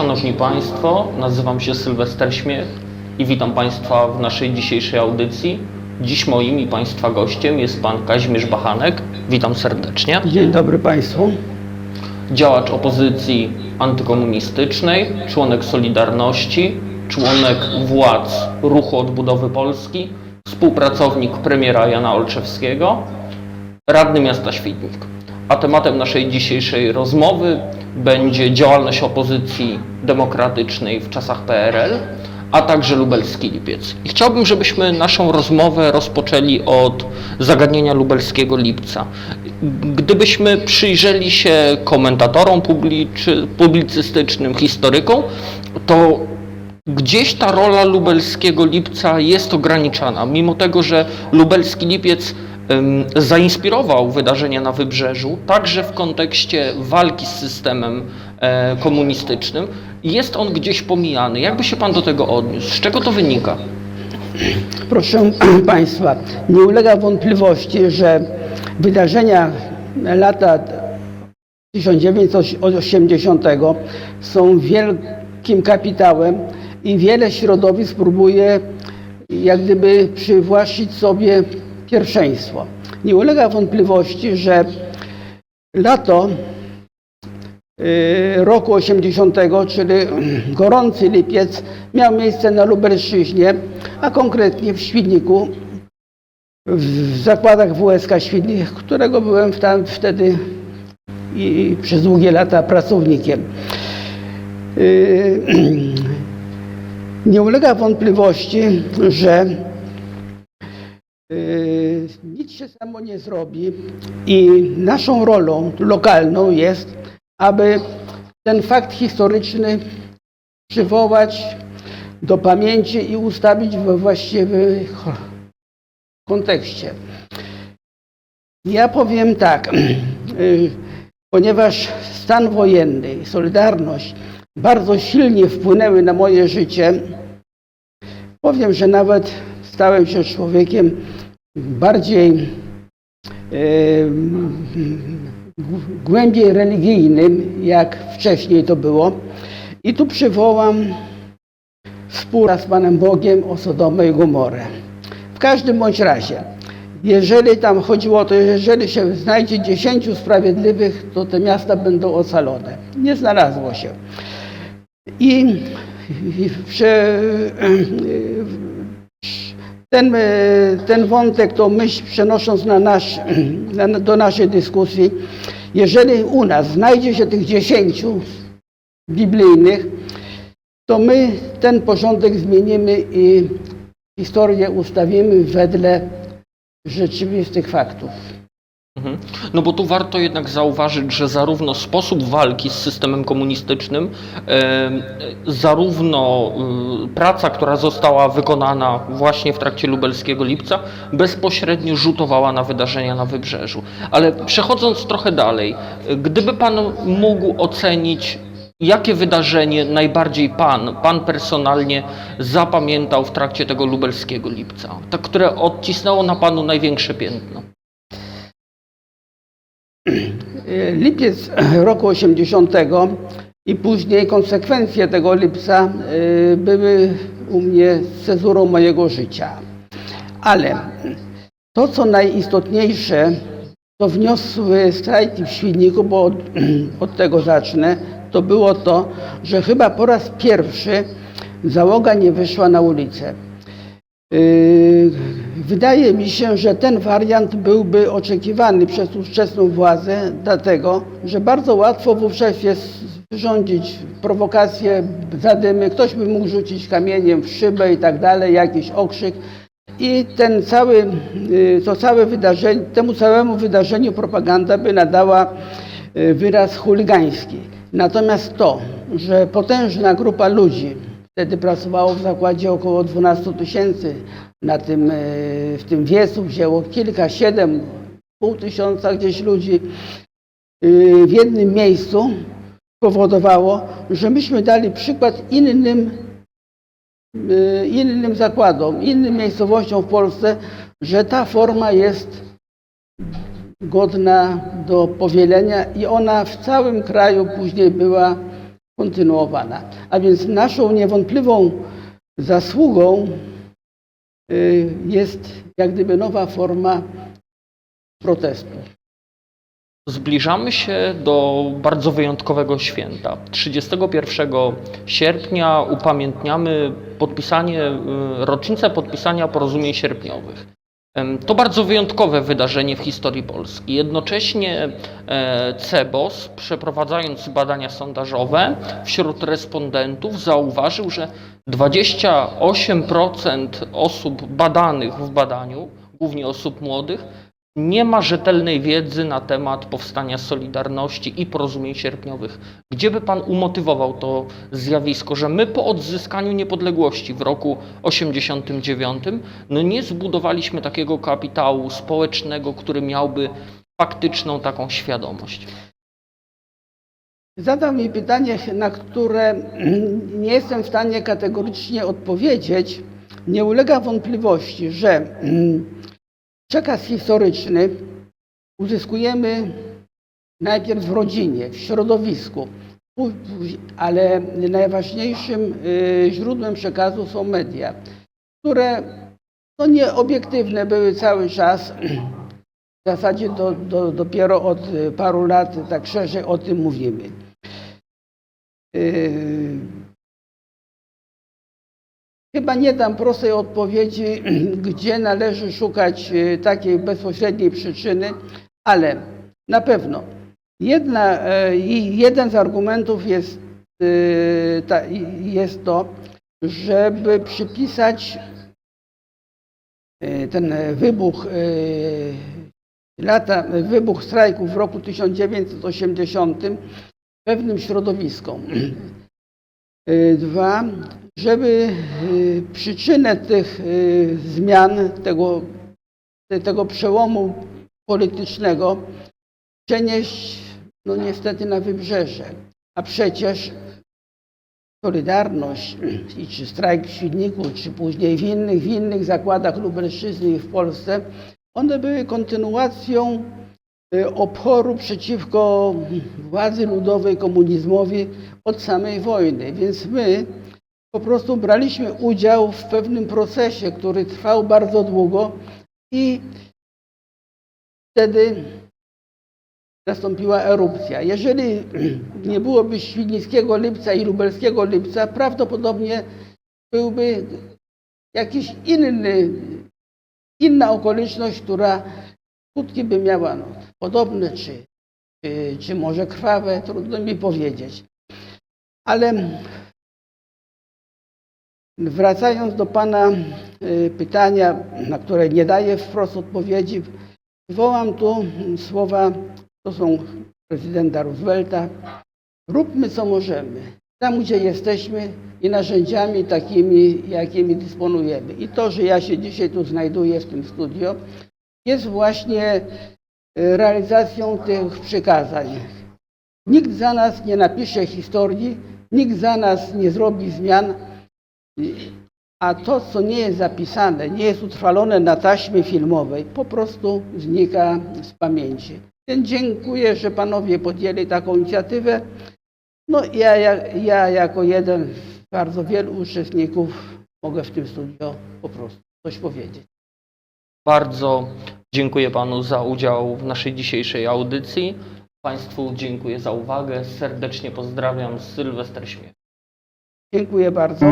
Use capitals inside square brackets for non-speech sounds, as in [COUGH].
Szanowni Państwo, nazywam się Sylwester Śmiech i witam Państwa w naszej dzisiejszej audycji. Dziś moim i Państwa gościem jest Pan Kazimierz Bachanek. Witam serdecznie. Dzień dobry Państwu. Działacz opozycji antykomunistycznej, członek Solidarności, członek władz Ruchu Odbudowy Polski, współpracownik premiera Jana Olszewskiego, radny miasta Świdnik. A tematem naszej dzisiejszej rozmowy będzie działalność opozycji demokratycznej w czasach PRL, a także lubelski lipiec. I chciałbym, żebyśmy naszą rozmowę rozpoczęli od zagadnienia lubelskiego lipca. Gdybyśmy przyjrzeli się komentatorom publicystycznym, historykom, to gdzieś ta rola lubelskiego lipca jest ograniczana, mimo tego, że lubelski lipiec zainspirował wydarzenia na wybrzeżu, także w kontekście walki z systemem e, komunistycznym, jest on gdzieś pomijany. Jakby się Pan do tego odniósł? Z czego to wynika? Proszę [CLEARS THROAT] Państwa, nie ulega wątpliwości, że wydarzenia lata 1980 są wielkim kapitałem i wiele środowisk próbuje jak gdyby przywłaszczyć sobie pierwszeństwo. Nie ulega wątpliwości, że lato y, roku 80, czyli gorący lipiec, miał miejsce na Lubelszczyźnie, a konkretnie w Świdniku, w zakładach WSK Świdnik, którego byłem tam wtedy i przez długie lata pracownikiem. Y, [CLEARS THROAT] Nie ulega wątpliwości, że y, nic się samo nie zrobi i naszą rolą lokalną jest, aby ten fakt historyczny przywołać do pamięci i ustawić we właściwym kontekście. Ja powiem tak, [CLEARS THROAT] ponieważ stan wojenny i Solidarność bardzo silnie wpłynęły na moje życie, powiem, że nawet stałem się człowiekiem bardziej głębiej religijnym, jak wcześniej to było. I tu przywołam spór z Panem Bogiem o Sodomę i Gomorę. W każdym bądź razie, jeżeli tam chodziło o to, jeżeli się znajdzie dziesięciu sprawiedliwych, to te miasta będą ocalone. Nie znalazło się. I, prze, ten, e, ten wątek, tą myśl przenosząc na nasz, [CLEARS THROAT] na, do naszej dyskusji, jeżeli u nas znajdzie się tych dziesięciu biblijnych, to my ten porządek zmienimy i historię ustawimy wedle rzeczywistych faktów. Mhm. No bo tu warto jednak zauważyć, że zarówno sposób walki z systemem komunistycznym, zarówno y, praca, która została wykonana właśnie w trakcie lubelskiego lipca, bezpośrednio rzutowała na wydarzenia na wybrzeżu. Ale przechodząc trochę dalej, gdyby Pan mógł ocenić, jakie wydarzenie najbardziej Pan, Pan personalnie zapamiętał w trakcie tego lubelskiego lipca, to, które odcisnęło na Panu największe piętno? Lipiec [CLEARS THROAT] roku 80 i później konsekwencje tego lipca y, były u mnie cezurą mojego życia. Ale to, co najistotniejsze, to wniosły strajki w Świdniku, bo od, [CLEARS THROAT] od tego zacznę, to było to, że chyba po raz pierwszy załoga nie wyszła na ulicę. Wydaje mi się, że ten wariant byłby oczekiwany przez ówczesną władzę, dlatego że bardzo łatwo wówczas jest wyrządzić prowokację, zadymy, ktoś by mógł rzucić kamieniem w szybę i tak dalej, jakiś okrzyk. I ten cały, yy, to całe wydarzenie, temu całemu wydarzeniu propaganda by nadała yy, wyraz chuligański. Natomiast to, że potężna grupa ludzi, Wtedy pracowało w zakładzie około 12 tysięcy. Na tym, e, w tym wiecu wzięło kilka, siedem, pół tysiąca gdzieś ludzi e, w jednym miejscu powodowało, że myśmy dali przykład innym, e, innym zakładom, innym miejscowościom w Polsce, że ta forma jest godna do powielenia i ona w całym kraju później była kontynuowana. A więc naszą niewątpliwą zasługą y, jest jak gdyby nowa forma protestu. Zbliżamy się do bardzo wyjątkowego święta. 31 sierpnia upamiętniamy podpisanie, y, rocznicę podpisania porozumień sierpniowych. To bardzo wyjątkowe wydarzenie w historii Polski. Jednocześnie e, CEBOS, przeprowadzając badania sondażowe wśród respondentów, zauważył, że 28% osób badanych w badaniu, głównie osób młodych, nie ma rzetelnej wiedzy na temat powstania Solidarności i porozumień sierpniowych. Gdzie by Pan umotywował to zjawisko, że my po odzyskaniu niepodległości w roku 89 no nie zbudowaliśmy takiego kapitału społecznego, który miałby faktyczną taką świadomość? Zadał mi pytanie, na które nie jestem w stanie kategorycznie odpowiedzieć. Nie ulega wątpliwości, że przekaz historyczny uzyskujemy najpierw w rodzinie, w środowisku, ale najważniejszym y, źródłem przekazu są media, które no, nieobiektywne były cały czas. W zasadzie do, do, dopiero od y, paru lat tak szerzej o tym mówimy. Chyba nie dam prostej odpowiedzi, [CLEARS THROAT] gdzie należy szukać y, takiej bezpośredniej przyczyny, ale na pewno jedna, e, jeden z argumentów jest, i- jest to, żeby przypisać ten wybuch lata, wybuch strajków w roku 1980 pewnym środowiskom. [CLEARS THROAT] Y, Dwa, żeby y, przyczynę tych y, zmian, tego, te- tego przełomu politycznego przenieść, no niestety, na wybrzeże. A przecież Solidarność i czy strajk w Świdniku, czy później w innych, w innych zakładach Lubelszczyzny i w Polsce, one były kontynuacją oporu przeciwko władzy ludowej, komunizmowi od samej wojny. Więc my po prostu braliśmy udział w pewnym procesie, który trwał bardzo długo i wtedy nastąpiła erupcja. Jeżeli nie byłoby Świdnickiego Lipca i Lubelskiego Lipca, prawdopodobnie byłby jakiś inny, inna okoliczność, która skutki by miała no, podobne, czy, czy, czy może krwawe, trudno mi powiedzieć. Ale wracając do Pana y, pytania, na które nie daję wprost odpowiedzi, wywołam tu słowa, to są prezydenta Roosevelta. Róbmy co możemy, tam gdzie jesteśmy i narzędziami takimi, jakimi dysponujemy. I to, że ja się dzisiaj tu znajduję w tym studio, jest właśnie y, realizacją tych przykazań. Nikt za nas nie napisze historii, nikt za nas nie zrobi zmian, a to, co nie jest zapisane, nie jest utrwalone na taśmie filmowej, po prostu znika z pamięci. Więc dziękuję, że panowie podjęli taką inicjatywę. No ja, ja, ja jako jeden z bardzo wielu uczestników mogę w tym studio po prostu coś powiedzieć. Bardzo dziękuję Panu za udział w naszej dzisiejszej audycji. Państwu dziękuję za uwagę. Serdecznie pozdrawiam. Sylwester Śmiech. Dziękuję bardzo.